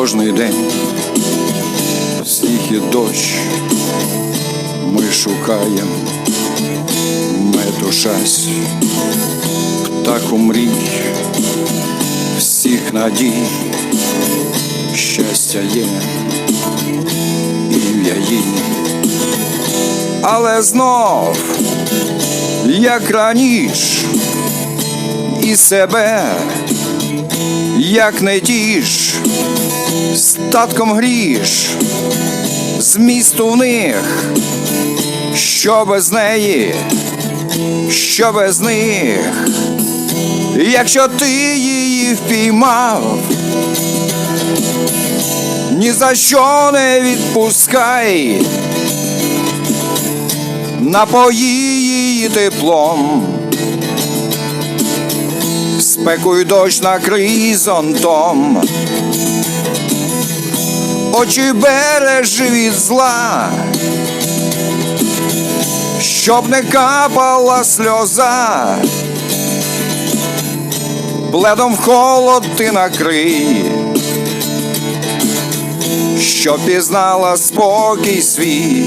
Кожний день. Сніг і дощ ми шукаємо. Метушась, птаху мрій, всіх надій, щастя є, ім'я їй, але знов, як раніш, і себе, як не тіш, статком гріш, змісту в них, що без неї, що без них, якщо ти її впіймав, ні за що не відпускай, напої її теплом. Спеку й дощ накрий зонтом, очі бережи від зла, щоб не капала сльоза, пледом в холод ти накрий, щоб пізнала спокій свій,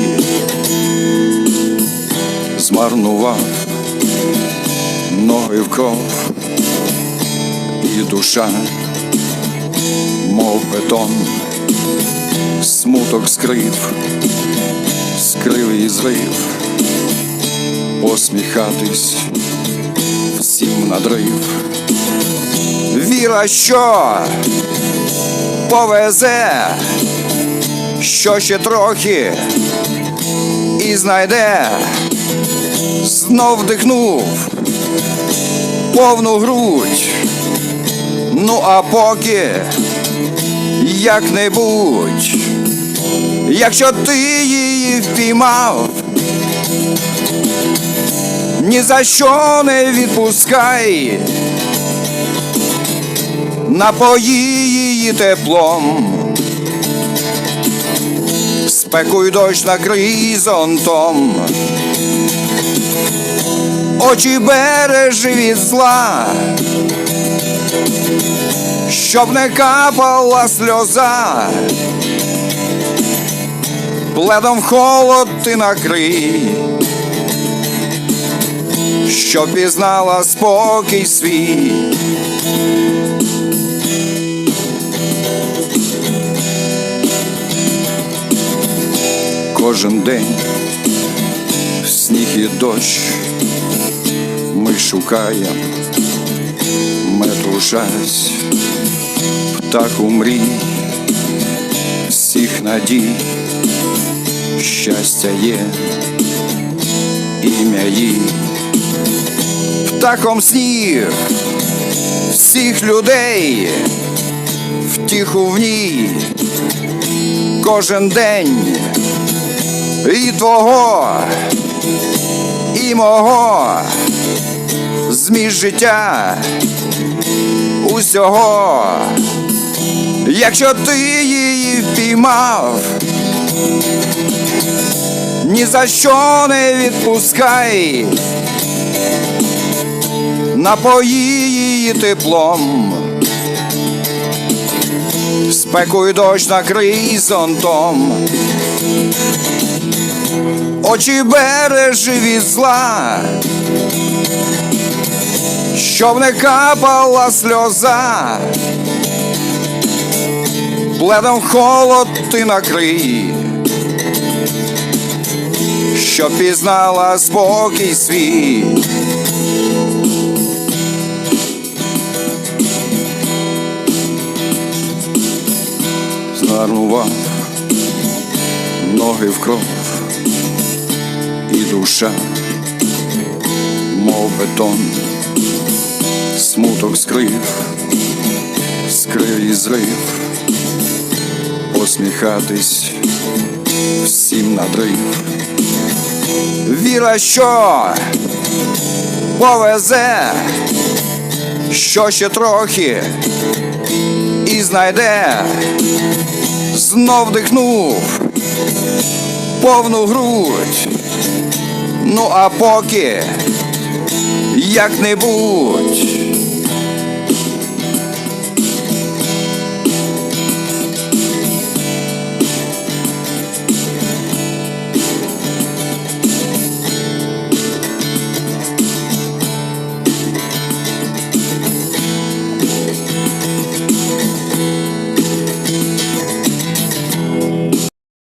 змарнував ноги в кров і душа, мов бетон, смуток скрив, скрив і зрив, посміхатись всім надрив. Віра, що повезе, що ще трохи і знайде, знов вдихнув повну грудь. Ну а поки як-небудь, якщо ти її впіймав, ні за що не відпускай, напої її теплом, спеку й дощ накрий зонтом, очі бережи від зла щоб не капала сльоза, пледом холод ти накрий, щоб пізнала спокій свій. Кожен день в сніг і дощ ми шукаємо метушась птаху мрій, всіх надій, щастя є, ім'я їй, птахом сніг всіх людей, втіху в ній, кожен день. І твого, і мого, зміж життя усього. Якщо ти її впіймав, ні за що не відпускай, напої її теплом, спеку й дощ накрий зонтом, очі бережи від зла, щоб не капала сльоза пледом холод ти накрий, що пізнала спокій свій. Згарнував ноги в кров і душа, мов бетон, смуток скрив, скрив і зрив посміхатись. Всім надрив. Віра, що? Повезе, що ще трохи? І знайде, знов дихнув повну грудь. Ну а поки як-небудь